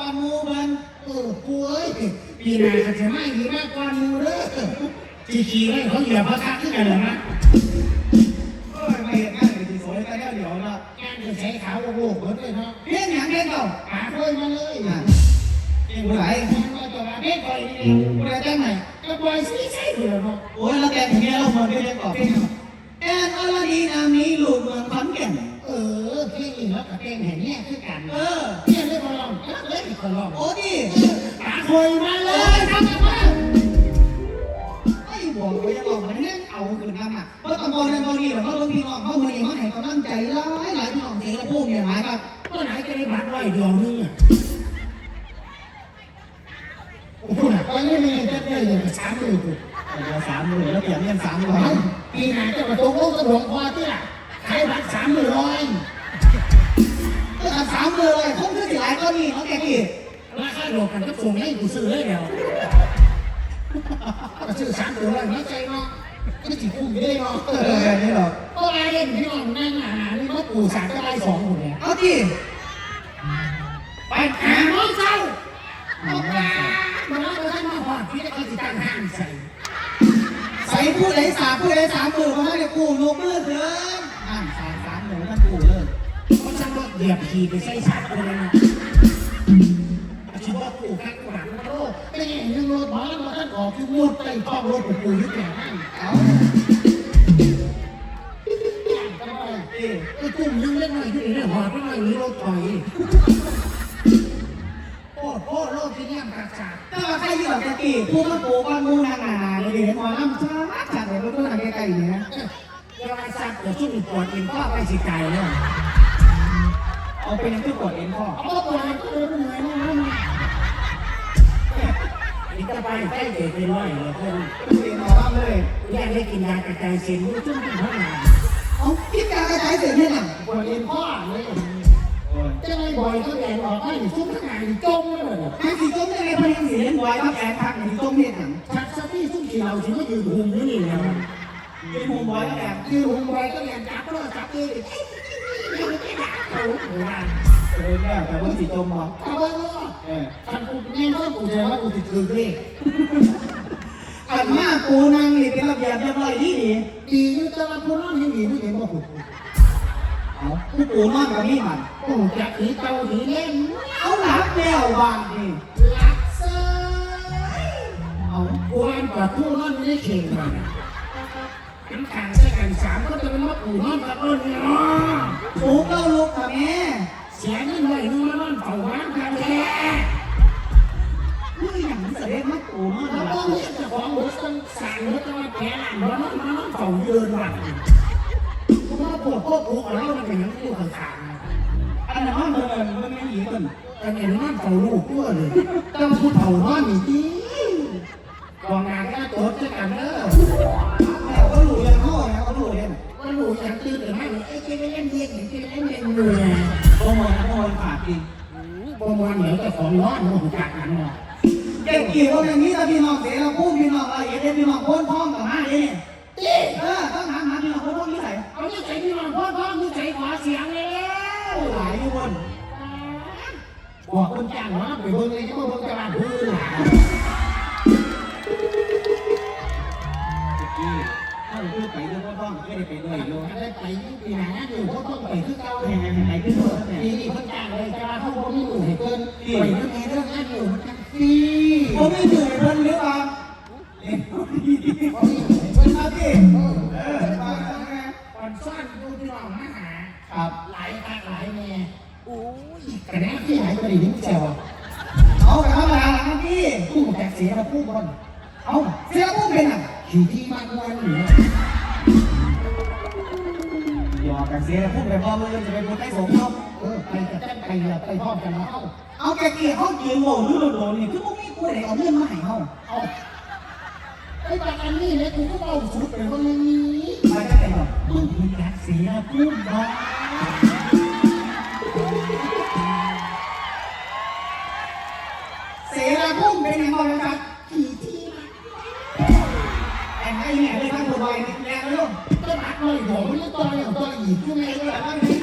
บรรลุขอมาก่อนมูเพิ่นเออป่วยปีหน้าก็จะไม่ดีมากกว่ามูเด้อสิขี่ไว้เขาเหยียบพระทักขึ้นกันเหรอนะเอ้ยไม่เห็นง่ายเลยที่สวยแต่เดี๋ยวละแกนจะใช้ขาวโบกเหมือนเลยเนาะเพี้ยนอย่างเพี้ยนเก่าหาค่อยมาเลยอะเพี้ยนผู้ไหนมันมาจะมาเพ่งคอยนี่ผู้ใดแจ้งไหนก็ปล่อยสิใช่เถอะเนาะโอ้ยแล้วแกถึงเนี้ยเราเหมือนเพี้ยนก่อนเพี้ยนแอนอลดีนามีลูกเมืองขอนแก่นเออเพ่งอีกแล้วกับเพ่งแห่งเนี้ยคือกันเออเพ่งได้พลังเล่นพลังโอ้ดิหาคอยมาเลยทำกันมาไอ้บอกว่าจะบอกมันเนี่ยเอาขึ้นมาอะเพราะตำบลนั้นตอนนี้แบบว่าพี่น้องเขาเมืองเขาให้กำลังใจหลายหลายพี่น้องเสียละพูดเนี่ยหมายว่าเมื่อไหร่จะได้บัตรไว้เดียวนึงอะโอ้โหตอนนี้มีจะได้เลยสามหมื่นเดี๋ยวสามหมื่นแล้วเปลี่ยนเงินสามร้อยปีไหนจะมาตรงโลกสะดวกพอที่ล่ะขายบัตรสามหมื่นร้อยก็ทำสามหมื่นเลยคงจะสิหลายก็นี่เขาแกกี่ราคาโลกกันก็ส่งให้กูซื้อเลยเดียวก็ซื้อสามหมื่นร้อยไม่ใจเนาะไม่จีคุ้มได้เนาะเออแบบนี้หรอก็อะไรเล่นพี่น้องนั่งอ่านนี่มาปู่สามก็ได้สองคนเนี่ยเอาดิไปหาน้องเจ้าเอาปลามาแล้วท่านมาหอดที่ได้เขาติดตั้งห้างใส่ใส่ผู้ใดสามผู้ใดสามหมื่นเขาให้กู้ลูกมือเถินอ่า เหยียบขี่ไปใส่สามคนเลยนะชิบว่าปู่ข้างหลังโลกไม่เห็นยังรถมอแล้วมาท่านออกคือมุดไปท้องรถปู่ยึดแก่ห้างเอาไอ้กลุ่มยังเล่นหน่อยที่ไหนหอดไม่หน่อยนี้รถถอยโอ้โหโลกที่เนี่ยขาดขาดถ้าว่าใครอยู่แบบกี้ผู้มันกู้ก้อนมูนางนาเลยเห็นหมอลำช้าจัดเลยเพื่อนๆใกล้ๆเนี่ยเวลาซักเดี๋ยวช่วยปวดเองก็ไปสิใจเลยเอาเป็นยังที่ ปวดเอ็นข้อเอาปวดเองก็เลยเหนื่อยนะนี่จะไปใกล้เด็กไปร้อยเลยเพื่อนเอ็นหมอลำเลยแยกได้กินยากระจายเส้นรู้จุ่มถึงห้องน้เอาคิดการกระจายเสียงที่ไหนำปวดเองข้อเลยโอ้ยจะไม่บ่อยก็แดงออกให้ชุ่มข้างในจมเลยไอ้สีจมได้ไงพยังสีเล่นบอยมาแอบทักสีจมเนี่ยถังชักสตี้ชุ่มที่เราถึงก็ยืนหุ่มอยู่นี่แล้วเป็นมุมบอยมาแอบยืนหุ่มบ่อยก็แดงจับก็จับเองเขาหัว เออแม่แต่ว่าสีจมมองเอาไว้ว่าเออท่านกูนี่ก็กูจะว่ากูติดคือเลขอันมาปูนั่งนี่เป็นระเบียบเรียบร้อยดีดีดีอยู่แต่ว่าคนนั้นยังดีไม่เห็นว่ากูเอาผู้ปูนอนกับนี่มันกูจะหนีเตาหนีเล่นเอาหลับแล้วบางนี่ลักเซยเอากูอ่านกับผู้นั่นไม่ได้เข่งมันขันขันใส่กันสามก็จะเป็นว่ากูนั่นกับเอิญเนาะปูเก้าลูกกับแม่ เสียเงินไว้นึงมานั่นเฝ้าบ้านกันแท้เฮ้ยอย่างนี้แสดงว่าปูนอนแล้วหลัก็บมีเจ้าของรถต้องสั่งรถต้องมาแพ้หลังมานั่นมานั่นเฝ้าเดินหลังกูมาปวดพวกกูเอาแล้วมันเป็นอยังอยู่ข้างๆอันนั้นมันเดินมันไม่หยีกันแต่เห็นนั่นเฝ้าลูกด้วยเลยต้องพูดเฝ้านั่นนี่จีกองงานก็ตัวจะกันเด้อแล้วก็หลุดเลยเขาแล้วก็หลุดเลยว่าลูกยังตื่นแต่ไม่ไอ้เจ๊เล่นเด็กเจ๊เล่นเด็กเหนื่อย โอ้โหโอ้โหขาดจริง ประมวล เหนือแต่ของร้อนมันจากกันเนาะเก่งกี่คนอย่างนี้ถ้าพี่น้องเสียเราพูดพี่น้องอะไรเด็กพี่น้องพ้นท้องกับ ยกระแนที่หายไปดิ้งแซวเอาไปธรรมดาหลังพี่ผู้แท็กเสียมาพูดก่อนเอาเสียพูดเป็นอะขี่ที่มันวันหรือยอมจากเสียพูดไปพ่อมือจะไปพูดใต้สงเขาเออไปกับแจ้งไปเลยไปพร้อมกันแล้วเอาแกเกลี่ยเขายืนโง่หรือโดนนี่คือพวกนี้กูไหนเอาเงินมาให้เขาเอาไอ้บางอันนี่เนี่ยกูก็เอาสุดไปวันนี้ไปได้ไงหรอมึงมีการเสียพุ่มบ้า เสียพุ่งเป็นยังไงครับขี่ที่แต่งให้เนี่ยเลยทั้งตัวใบแรงเลยลูกก็รักเลยเดี๋ยวไม่ได้ตัวอย่างตัวอีกใช่ไหมแต่ว่านี่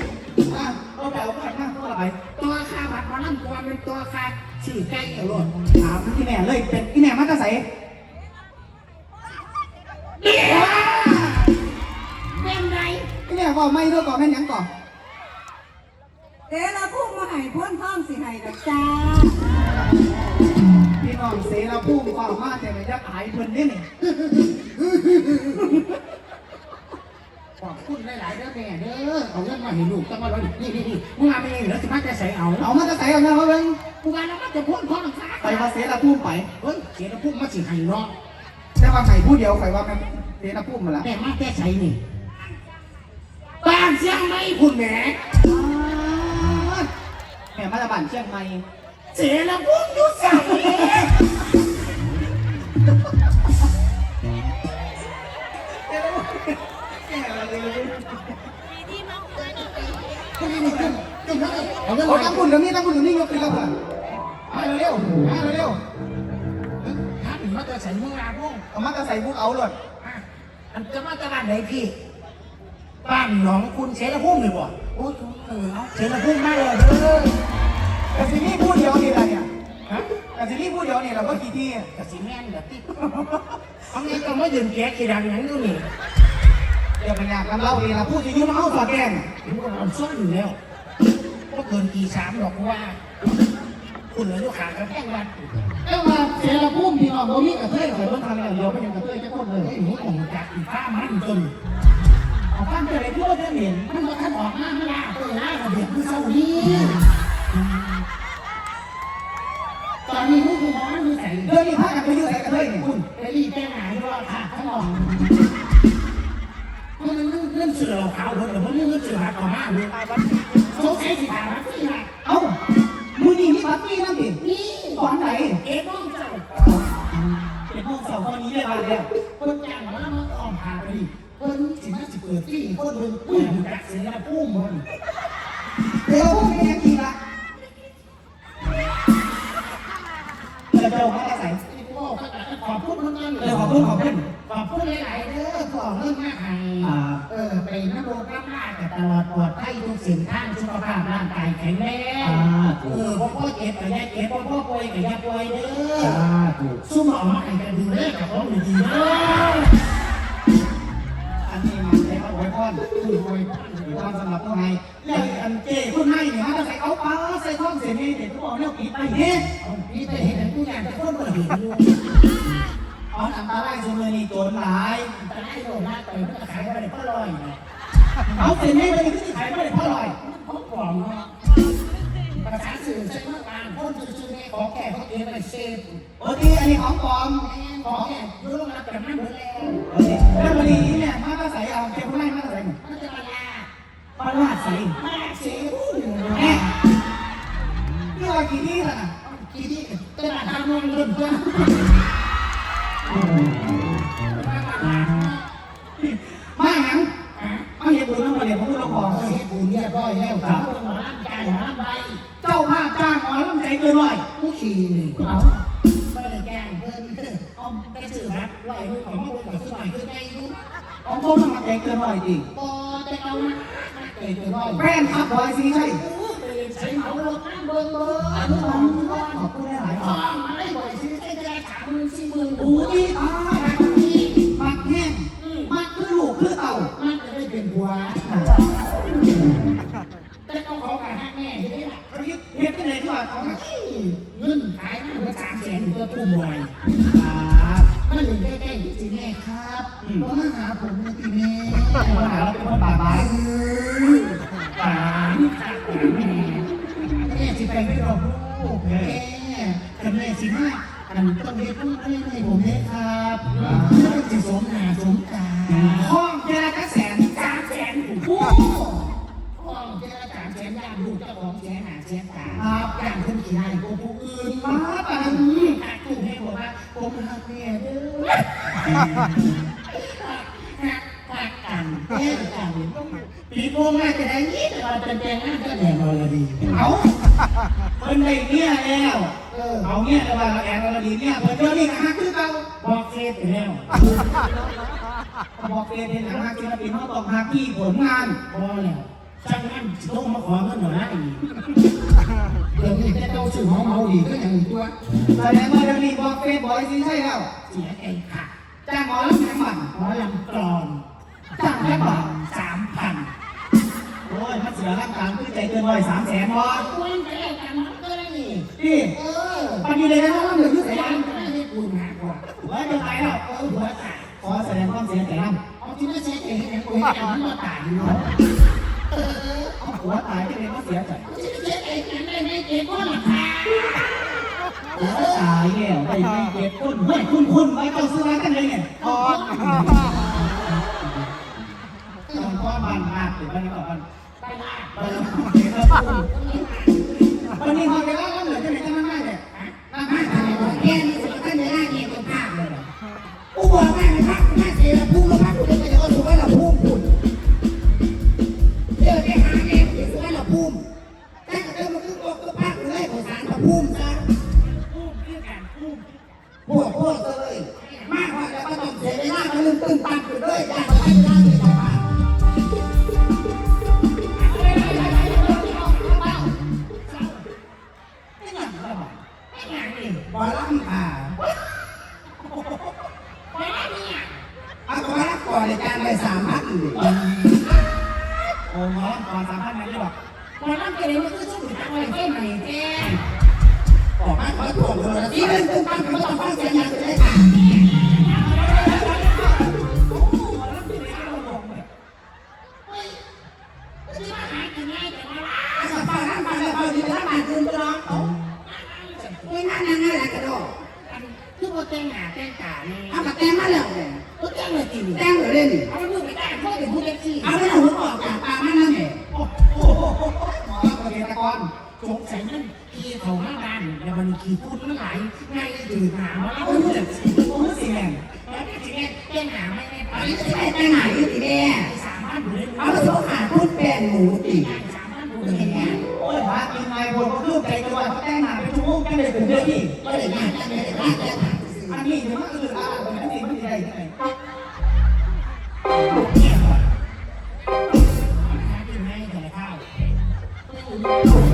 อะเราเอาไปนั่งตัวไรตัวคาบัตรมาลั่นตัวเป็นตัวคาชื่อใกล้เอาหลดถามที่แม่เลยเป็นที่แม่มาตาใส่เดี๋ยวเป็นไรที่แม่บอกไม่ด้วยก่อนแม่ยังก่อนเดี๋ยวเราพุ่งมาให้พ้นท้องสิให้ดอกจ้า น้องเสียเราพุ่งความมากแต่ไม่ยักหายเพิ่นนี่นี่ขอบคุณหลายๆเด้อแม่เด้อเอาเงินมาให้ลูกต้องมาเลยนี่นี่นี่มึงมาไม่เองแล้วจะมาจะใส่เอาเอามาตาใสเอาเงินมาเบิ่งกูว่าแล้วมันจะพ่นพ่อหลังคาไปมาเสียเราพุ่งไปเฮ้ยเสียแล้วพุ่งมาสิให้เนาะแต่ว่าไข่ผู้เดียวไข่ว่าแม่เสียเราพุ่งมาละแต่มาแก้ใส่นี่บ้านเสียงไม่พุ่นแหมแม่มาจากบ้านเชียงใหม่เสียแล้วพุ่งอยู่ใส่ ตั้งคุณกับนี่ตั้งคุณกับนี่ยกขึ้นแล้วค่ะมาเร็วมาเร็วถ้าถึงมาจะใส่มึงลาพุ่งเอามาตาใส่พุ่งเอาเลยอันจะมาจะบ้านไหนพี่บ้านหนองคุณเสรพุ่งเลยบ่โอ้ยเออเอาเสรพุ่งมากเลยเด้อแต่ซีนี่พูดเดียวนี่แหละเนี่ยฮะแต่ซีนี่พูดเดียวนี่เราก็กี่ที่กระสีแม่นแบบที่เอางี้ก็ไม่ยืนแกะกี่ดังอย่างนี้ นี่เดี๋ยวมันอยากกันเล่าเองละพูดจะยุ่งมาเอาสอดแกงผมก็นอนซ่อนอยู่แล้วก็เกินกี่สามหรอกว่า คุณเหลือลูกขากับแป้งวัดเอ้ามาเสียละพุ่มพี่น้องบ่มีกระเทยข่อยเบิ่งทางอย่างเดียวไม่ยังกระเทยจะคนเลยเฮ้ยหนูของจากอีฟ้ามันจนเอาข้ามไปอะไรพูดว่าจะเหม็นมันมาท่านออกมาไม่ลาเออลาระเบียบคือเศร้านี้ตอนนี้ลูกคุณน้องมือใส่เรื่องนี้พากันไปยุ่งใส่กระเทยเนี่ยคุณไปรีบแก้หายว่าขาดทั้งหมดมันเรื่อง เรื่องเสือขาวเลยแต่มันเรื่องเสือต่อหน้าเลยสงสัยสิถามว่าที่ไหนเอ้ามือนี่มีบัตรนี่นั่นดินี่ตอนไหนเอ๊ะน้องเจ้าเป็นพวกสาวคนนี้เลยมาเนี่ยคนจ้างมาแล้วมันอ้อมพาไปดิเพิ่นสิมาสิเปิดที่คนเดินปุ้มจักเสียปุ้มมันเดี๋ยวพวกนี้ยังกี่ละเดี๋ยวเดี๋ยวมาใส่ขอบคุณมันนั่นเดี๋ยวขอพูดขอพูด ขอบคุณหลายๆเด้อขอเรื่องมากให้อ่าเออไปนักโลกน้ำลาแต่ตลอดปลอดภัยทุกสิ่งทางสุขภาพร่างกายแข็งแรงเออพ่อพ่อเจ็บกับยาเจ็บพ่อพ่อป่วยกับยาป่วยเด้อถูกสู้หมอมาให้กันดูแลกับของดีๆเด้ออันนี้มันใช้เอาไว้พ่อนคือไว้หรือว่าสำหรับผู้ให้เรื่องอันเจ้คุณให้เนี่ยมาใส่เอาปลาใส่ท่อนเสียนี่เด็กทุกคนเนี่ยปีไปเฮ็ดพี่ไปเห็นผู้งานจะคนเปิดเห็นอยู่ เอาอันตรายสุดเลยนี่โจรหลายแต่ให้โดนมากไปมันก็ขายไปได้พ่อลอยนะเอาสียนี่เลยที่ขายไม่ได้เพราะอะไรเขาปลอมเนาะภาษาสื่อใช้มากกว่าคนซื่อๆเนี่ยของแก่เขาเองอะไรเซฟโอ้ดีอันนี้ของปลอมของแก่ยุ่งรับแต่ไม่เหมือนแล้วแล้ววันนี้เนี่ยมาก็ใส่เอาเจ้าผู้มาก็ใส่มันจะมาลาปลาลาดใส่มาเสียแม่นี่ว่ากี่ที่ล่ะทีนี้ตลาดทางนนเริ่มต้น มาหยังมาเห็นบุญน้ำมาเรียนพระพุทธองค์เสียบุญเรียบร้อยแล้วครับหมอร่างกายหมอร่างใบเจ้าภาพจ้างหมอลำใจเกินร้อยผู้ขี่นี่เขาไม่ได้แกล้งเพิ่นเอาไปสื่อรักไว้ของพวกเราสื่อใหม่คือไงรู้ของเขาต้องมาใจเกินร้อยจริงพอจะเอามาเกิดร้อยแป้งทับบอยสีใช่ใช้เหมารถนั่งเบิ่งเบิ่งอันนี้ของขอบคุณหลายๆ มื่นสี่หมื่นโอ้ดีตายมักแห้งมักคือลูกคือเต่ามันจะได้เป็นบัวแต่เขาขอการให้แม่ใช่ไหมล่ะเฮ็ดเฮ็ดที่ไหนที่ว่าเขาเงินขายมันก็สามแสนก็ทุ่มบ่อยครับมันอยู่ใกล้ๆที่สิแม่ครับมาหาผมในที่แม่ปัญหาเราเป็นคนบาปายป่านค่ะแม่แม่สิไปไม่รอกลูกแม่กับแม่สิมา อันนั้นต้องเฮ็ดต้องเรียนให้ผมเองครับเพื่อจะสมหนาสมตาห้องเจะจาแสนสามแสนโอ้ห้องเจะจาแสนย่างลูกเจ้าของแสนหาแสนตาครับย่างคนกี่นายก็ผู้อื่นมาปังตัดกลุ่มให้ผมว่าผมรักเมียเด้อ เป็นหนังมากศิลปินเขาต้องหาที่ผลงานพอแล้วจังงั้นต้องมาขอเงินหน่อยนะอีกเดี๋ยวนี้จะต้องสื่อของมาดีก็อย่างอีกตัวแต่เมื่อเรื่องนี้บอกเฟซบอยซีใช่แล้วเสียเองค่ะจ้างหมอลำแหมันหมอลำกรอนจ้างแม่บ่าวสามพันโอ้ยมาเสียร่างกายคือใจเกินร้อยสามแสนบอสควรจะได้การมัก็ได้นี่นี่เออปัจจุบันนะว่ามันเหลือคือแสกไม่ได้กูหนักกว่าหัวจะตายแล้วเออหัวขอแสดงความเสียใจนั่ ที่ไม่ใช่เองเองกูเห็นมัมาตายอยู่เนาะเออหัวตายที่เองก็เสียใจที่ไม่ใช่เองเองไม่เองก็หลับตาหัวตายเนี่ยไม่ไเก็บคนณไม่คุณคุณไม่ต้องซื้อร้านกันเลยเนี่ยอต้องก้อบ้านมากเลยบ้านก่อนบ้านบ้านบ้านนี้ก่อนไปแล้ว Thank.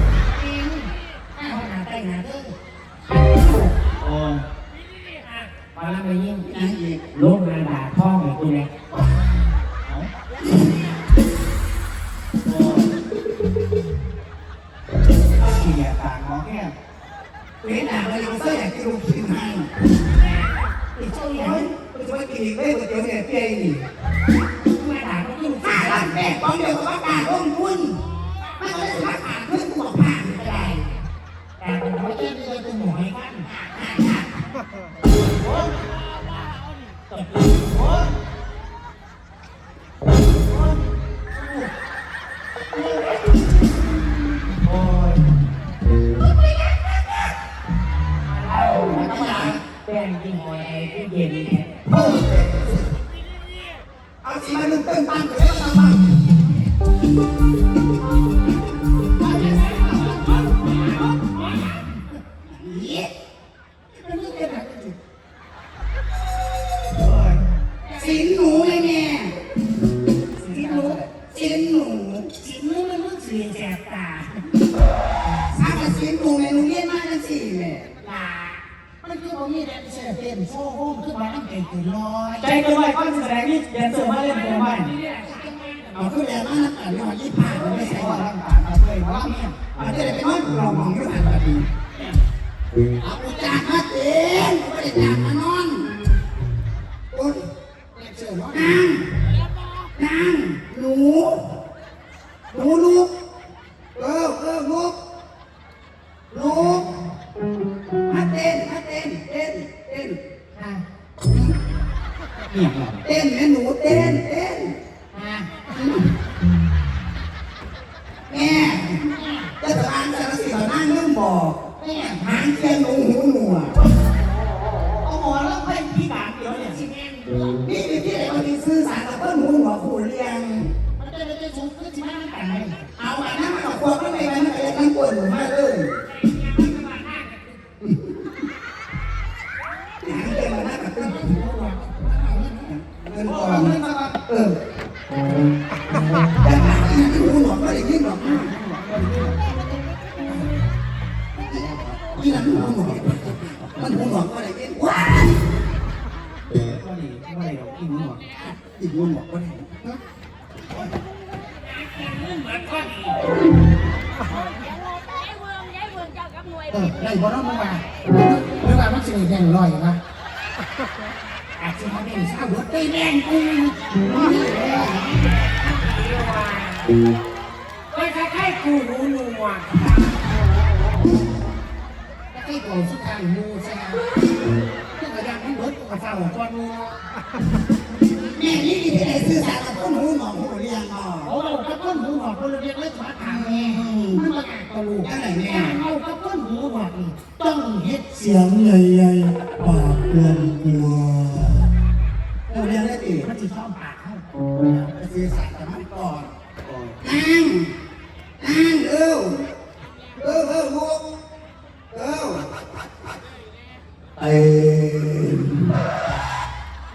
งที่หอยที่เย็น แต่หางที่หูหนวกก็ได้ยินหรอกที่นั่นหูหนวกมันหูหนวกก็ได้ยินว้าก็ดีก็ดีเรากินหมดอีกหูหนวกก็ได้เออได้บ่ต้องมาว่าหรือว่ามันสิแบ่งร้อยนะอาจจะมาเป็นสาวหัวตีแดงกู ไปคล้ายๆกูหูหนวกก็ให้โกสุดท้ายมูใช่ไหมที่กระยังมันเบิดกับสาวก่อนมูแม่นี่ที่ไหนสื่อสารกับคนหูหนวกหูเรียงอ๋อโอ้กระต้นหูหนอกคนเรียกเล็กมาถามแม่มันมาอ่านกระลูกเอากระต้นหูหนอกนี่ต้องเฮ็ดเสียงใหญ่ๆปากกวนกลัวหูเรียงได้ดีมันจะชอบปากเขาไปสื่อสารกับมันก่อนนั่ง นั่งเออเออเออลูกเออเต็ม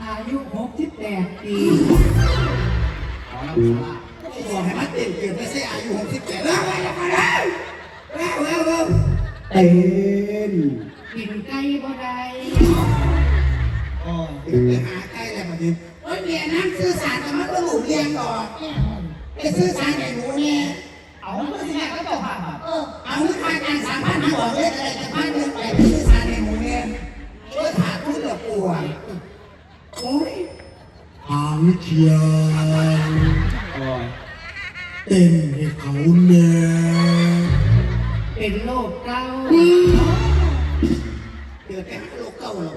อายุหกสิบแปดปีบอกให้มันเต็มเกินไปใช่อายุหกสิบเจ็ดแล้วแล้วแล้วแล้วแล้วแล้วเต็มกินไก่บ่ได้โอ้ยถึงไปหาใกล้แล้วมาดิโอ้ยเมียนั่งสื่อสารกับมันก็หลูเรียงก่อนไปสื่อสารกับหนูเนี่ย เอามันสิแม่ก็ต้องาแบบเออเอาลูกค้าการสามพันมาบอกเลยอะไรจะพันหนึ่งไปเป็นสื่อสาในหมูเนี่ยช่วยขาดทุนเหลือปวโอ้ยหางเทียนเต้นให้เขาแน่เป็นโรคเกาเดือดไปหาโลกเก่าหรอ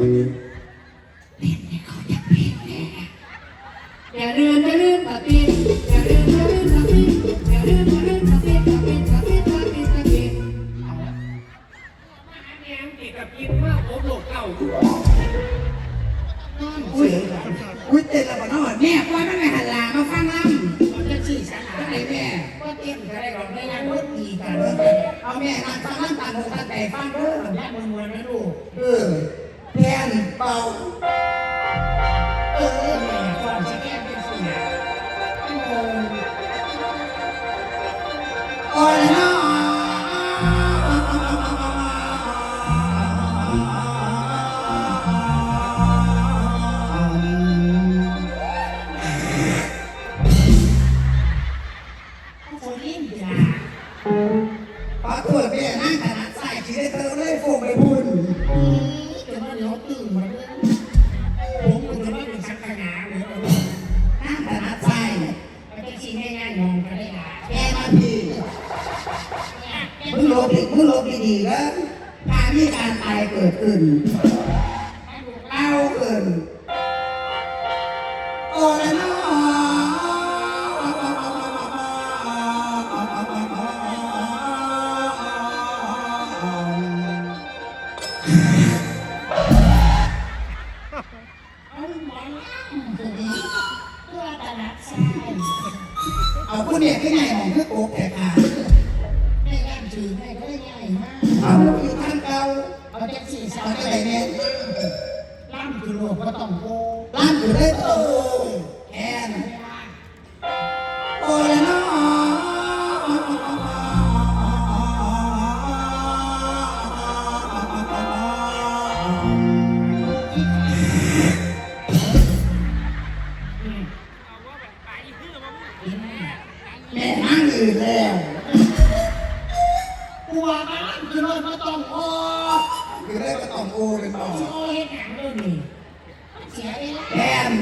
นี่เสียเวลาแอน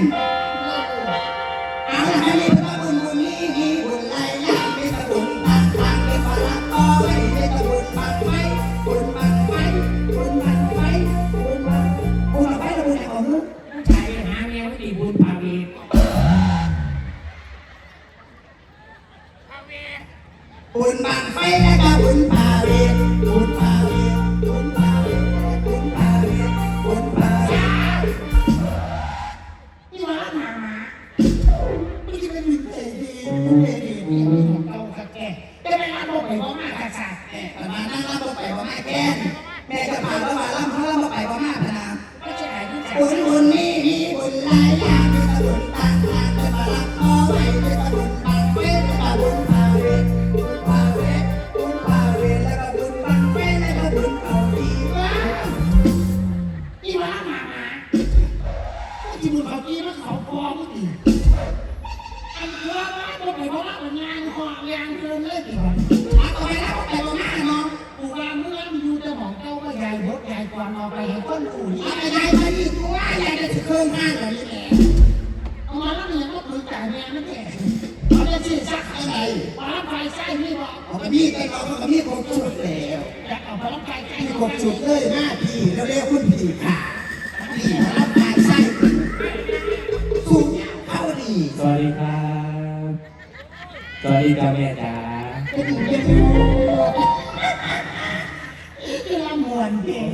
นเด็ก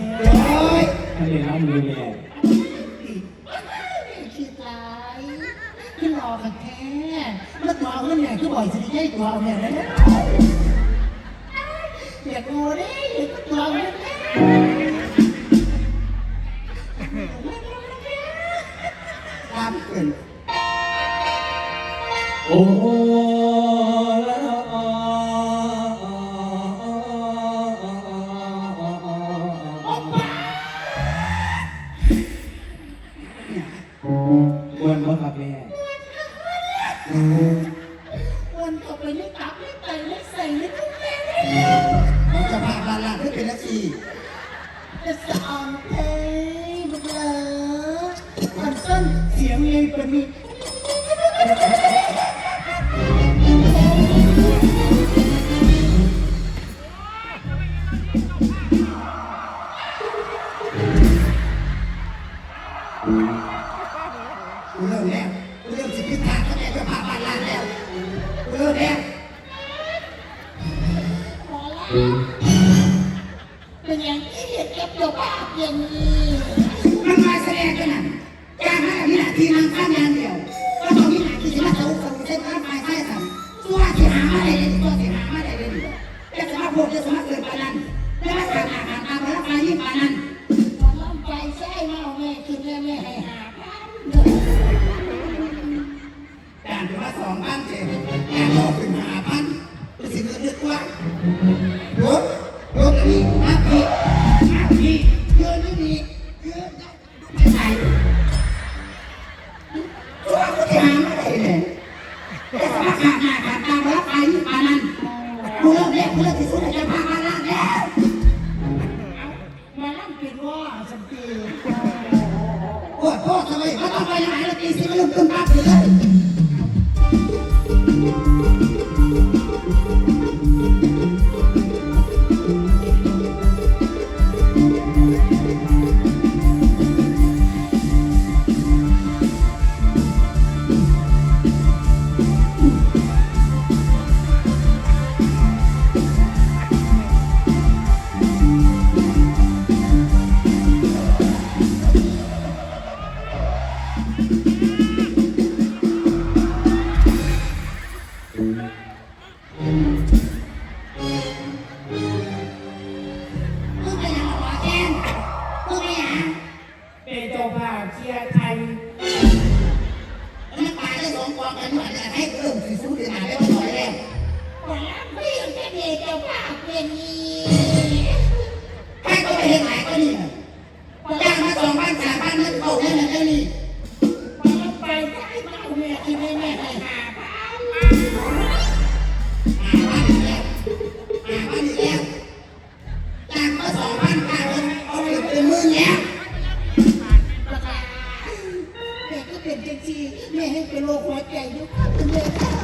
โอ้ยอันนี้น้มือแม่คิดไร้ายขึ้นรอกันแค่มันตัวเอาเงินแม่คือบ่อยสิได้ตัวเอาแม่นะอย่ากดูดิอยากตัวเอาเนแม่ตามเกินโอ้ เพี่ I'm and ให้เป็นโรคหัวใจอยู่ข้างเลย